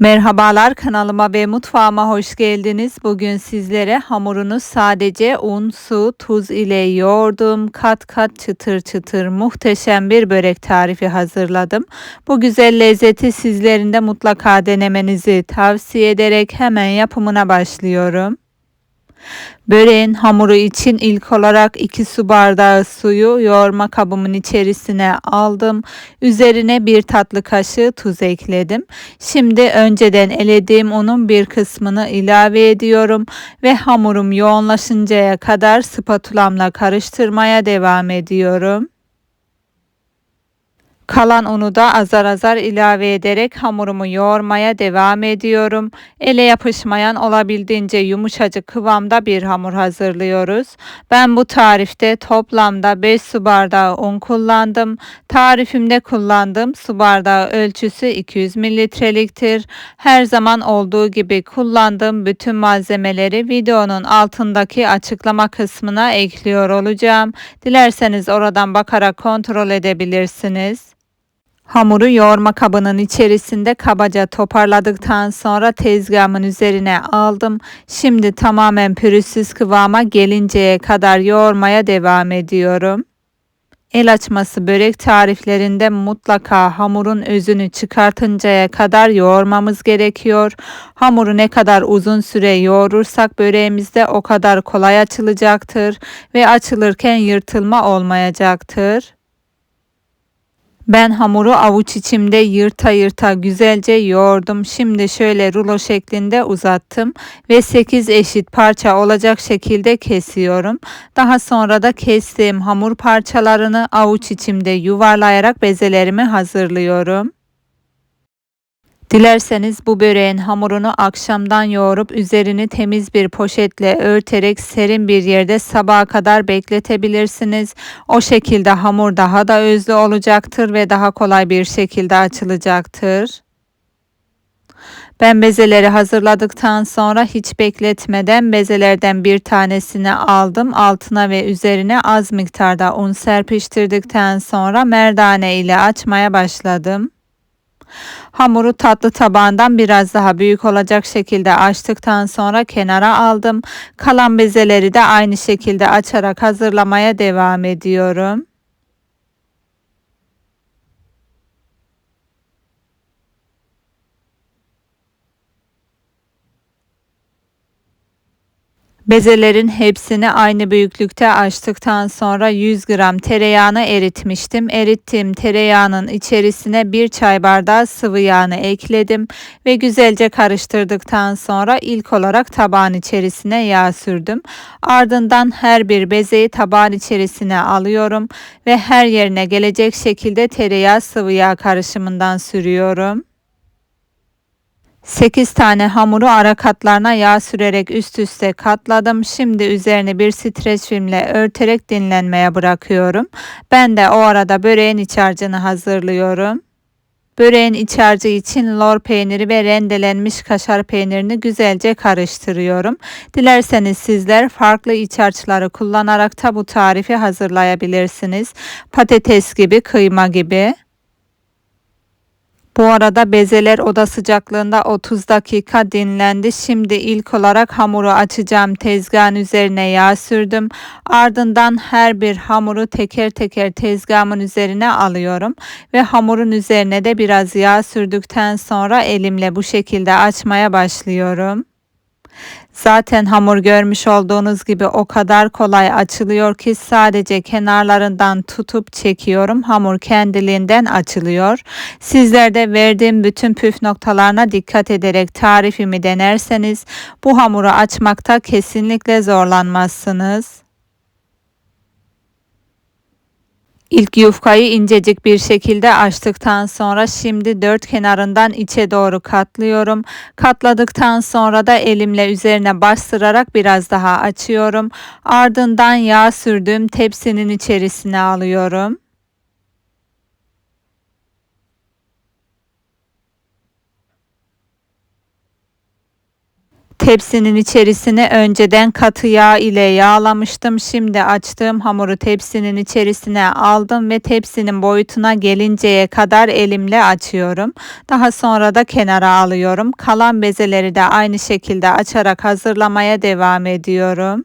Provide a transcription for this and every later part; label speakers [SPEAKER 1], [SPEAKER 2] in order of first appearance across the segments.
[SPEAKER 1] Merhabalar kanalıma ve mutfağıma hoş geldiniz. Bugün sizlere hamurunu sadece un, su, tuz ile yoğurdum. Kat kat çıtır çıtır muhteşem bir börek tarifi hazırladım. Bu güzel lezzeti sizlerin de mutlaka denemenizi tavsiye ederek hemen yapımına başlıyorum. Böreğin hamuru için ilk olarak 2 su bardağı suyu yoğurma kabımın içerisine aldım. Üzerine bir tatlı kaşığı tuz ekledim. Şimdi önceden elediğim unun bir kısmını ilave ediyorum ve hamurum yoğunlaşıncaya kadar spatulamla karıştırmaya devam ediyorum. Kalan unu da azar azar ilave ederek hamurumu yoğurmaya devam ediyorum. Ele yapışmayan olabildiğince yumuşacık kıvamda bir hamur hazırlıyoruz. Ben bu tarifte toplamda 5 su bardağı un kullandım. Tarifimde kullandığım su bardağı ölçüsü 200 mililitreliktir. Her zaman olduğu gibi kullandığım bütün malzemeleri videonun altındaki açıklama kısmına ekliyor olacağım. Dilerseniz oradan bakarak kontrol edebilirsiniz. Hamuru yoğurma kabının içerisinde kabaca toparladıktan sonra tezgahımın üzerine aldım. Şimdi tamamen pürüzsüz kıvama gelinceye kadar yoğurmaya devam ediyorum. El açması börek tariflerinde mutlaka hamurun özünü çıkartıncaya kadar yoğurmamız gerekiyor. Hamuru ne kadar uzun süre yoğurursak böreğimizde o kadar kolay açılacaktır ve açılırken yırtılma olmayacaktır. Ben hamuru avuç içimde yırta yırta güzelce yoğurdum. Şimdi şöyle rulo şeklinde uzattım ve 8 eşit parça olacak şekilde kesiyorum. Daha sonra da kestiğim hamur parçalarını avuç içimde yuvarlayarak bezelerimi hazırlıyorum. Dilerseniz bu böreğin hamurunu akşamdan yoğurup üzerini temiz bir poşetle örterek serin bir yerde sabaha kadar bekletebilirsiniz. O şekilde hamur daha da özlü olacaktır ve daha kolay bir şekilde açılacaktır. Ben bezeleri hazırladıktan sonra hiç bekletmeden bezelerden bir tanesini aldım. Altına ve üzerine az miktarda un serpiştirdikten sonra merdane ile açmaya başladım. Hamuru tatlı tabağından biraz daha büyük olacak şekilde açtıktan sonra kenara aldım. Kalan bezeleri de aynı şekilde açarak hazırlamaya devam ediyorum. Bezelerin hepsini aynı büyüklükte açtıktan sonra 100 gram tereyağını eritmiştim. Erittiğim tereyağının içerisine bir çay bardağı sıvı yağını ekledim ve güzelce karıştırdıktan sonra ilk olarak tabağın içerisine yağ sürdüm. Ardından her bir bezeyi tabağın içerisine alıyorum ve her yerine gelecek şekilde tereyağı sıvı yağ karışımından sürüyorum. 8 tane hamuru ara katlarına yağ sürerek üst üste katladım. Şimdi üzerine bir streç filmle örterek dinlenmeye bırakıyorum. Ben de o arada böreğin iç harcını hazırlıyorum. Böreğin iç harcı için lor peyniri ve rendelenmiş kaşar peynirini güzelce karıştırıyorum. Dilerseniz sizler farklı iç harçları kullanarak da bu tarifi hazırlayabilirsiniz. Patates gibi, kıyma gibi. Bu arada bezeler oda sıcaklığında 30 dakika dinlendi. Şimdi ilk olarak hamuru açacağım. Tezgahın üzerine yağ sürdüm. Ardından her bir hamuru teker teker tezgahımın üzerine alıyorum. Ve hamurun üzerine de biraz yağ sürdükten sonra elimle bu şekilde açmaya başlıyorum. Zaten hamur görmüş olduğunuz gibi o kadar kolay açılıyor ki sadece kenarlarından tutup çekiyorum. Hamur kendiliğinden açılıyor. Sizler de verdiğim bütün püf noktalarına dikkat ederek tarifimi denerseniz bu hamuru açmakta kesinlikle zorlanmazsınız. İlk yufkayı incecik bir şekilde açtıktan sonra şimdi dört kenarından içe doğru katlıyorum. Katladıktan sonra da elimle üzerine bastırarak biraz daha açıyorum. Ardından yağ sürdüğüm tepsinin içerisine alıyorum. Tepsinin içerisini önceden katı yağ ile yağlamıştım. Şimdi açtığım hamuru tepsinin içerisine aldım ve tepsinin boyutuna gelinceye kadar elimle açıyorum. Daha sonra da kenara alıyorum. Kalan bezeleri de aynı şekilde açarak hazırlamaya devam ediyorum.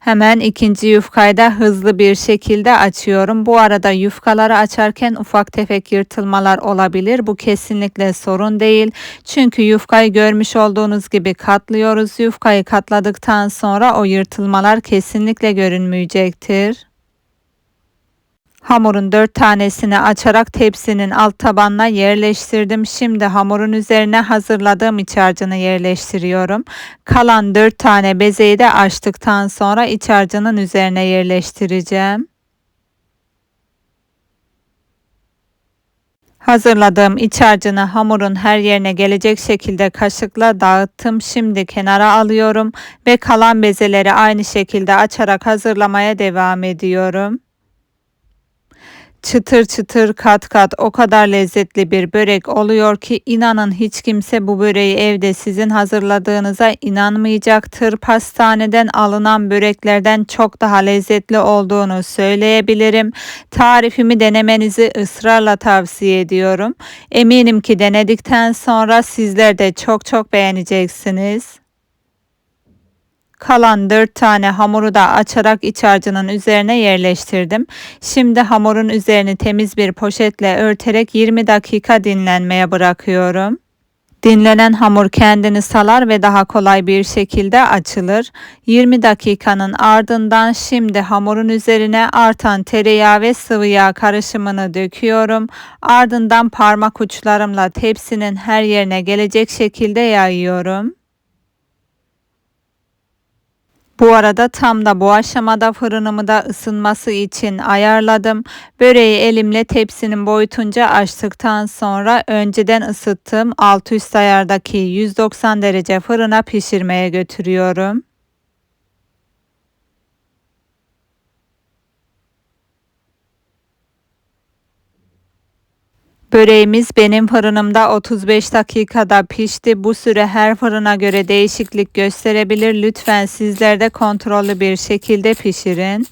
[SPEAKER 1] Hemen ikinci yufkayı da hızlı bir şekilde açıyorum. Bu arada yufkaları açarken ufak tefek yırtılmalar olabilir. Bu kesinlikle sorun değil. Çünkü yufkayı görmüş olduğunuz gibi katlıyoruz. Yufkayı katladıktan sonra o yırtılmalar kesinlikle görünmeyecektir. Hamurun dört tanesini açarak tepsinin alt tabanına yerleştirdim. Şimdi hamurun üzerine hazırladığım iç harcını yerleştiriyorum. Kalan dört tane bezeyi de açtıktan sonra iç harcının üzerine yerleştireceğim. Hazırladığım iç harcını hamurun her yerine gelecek şekilde kaşıkla dağıttım. Şimdi kenara alıyorum ve kalan bezeleri aynı şekilde açarak hazırlamaya devam ediyorum çıtır çıtır kat kat o kadar lezzetli bir börek oluyor ki inanın hiç kimse bu böreği evde sizin hazırladığınıza inanmayacaktır. Pastaneden alınan böreklerden çok daha lezzetli olduğunu söyleyebilirim. Tarifimi denemenizi ısrarla tavsiye ediyorum. Eminim ki denedikten sonra sizler de çok çok beğeneceksiniz. Kalan 4 tane hamuru da açarak iç harcının üzerine yerleştirdim. Şimdi hamurun üzerini temiz bir poşetle örterek 20 dakika dinlenmeye bırakıyorum. Dinlenen hamur kendini salar ve daha kolay bir şekilde açılır. 20 dakikanın ardından şimdi hamurun üzerine artan tereyağı ve sıvı yağ karışımını döküyorum. Ardından parmak uçlarımla tepsinin her yerine gelecek şekilde yayıyorum. Bu arada tam da bu aşamada fırınımı da ısınması için ayarladım. Böreği elimle tepsinin boyutunca açtıktan sonra önceden ısıttığım alt üst ayardaki 190 derece fırına pişirmeye götürüyorum. Böreğimiz benim fırınımda 35 dakikada pişti. Bu süre her fırına göre değişiklik gösterebilir. Lütfen sizler de kontrollü bir şekilde pişirin.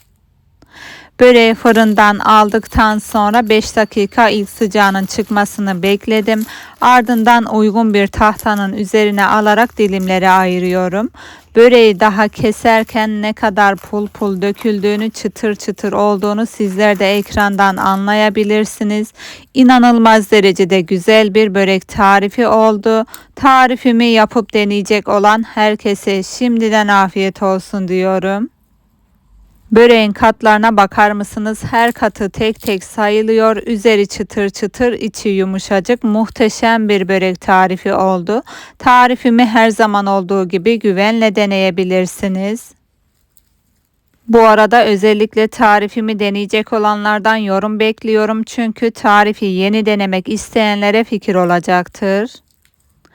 [SPEAKER 1] Böreği fırından aldıktan sonra 5 dakika ilk sıcağının çıkmasını bekledim. Ardından uygun bir tahtanın üzerine alarak dilimlere ayırıyorum. Böreği daha keserken ne kadar pul pul döküldüğünü, çıtır çıtır olduğunu sizler de ekrandan anlayabilirsiniz. İnanılmaz derecede güzel bir börek tarifi oldu. Tarifimi yapıp deneyecek olan herkese şimdiden afiyet olsun diyorum. Böreğin katlarına bakar mısınız? Her katı tek tek sayılıyor. Üzeri çıtır çıtır, içi yumuşacık. Muhteşem bir börek tarifi oldu. Tarifimi her zaman olduğu gibi güvenle deneyebilirsiniz. Bu arada özellikle tarifimi deneyecek olanlardan yorum bekliyorum çünkü tarifi yeni denemek isteyenlere fikir olacaktır.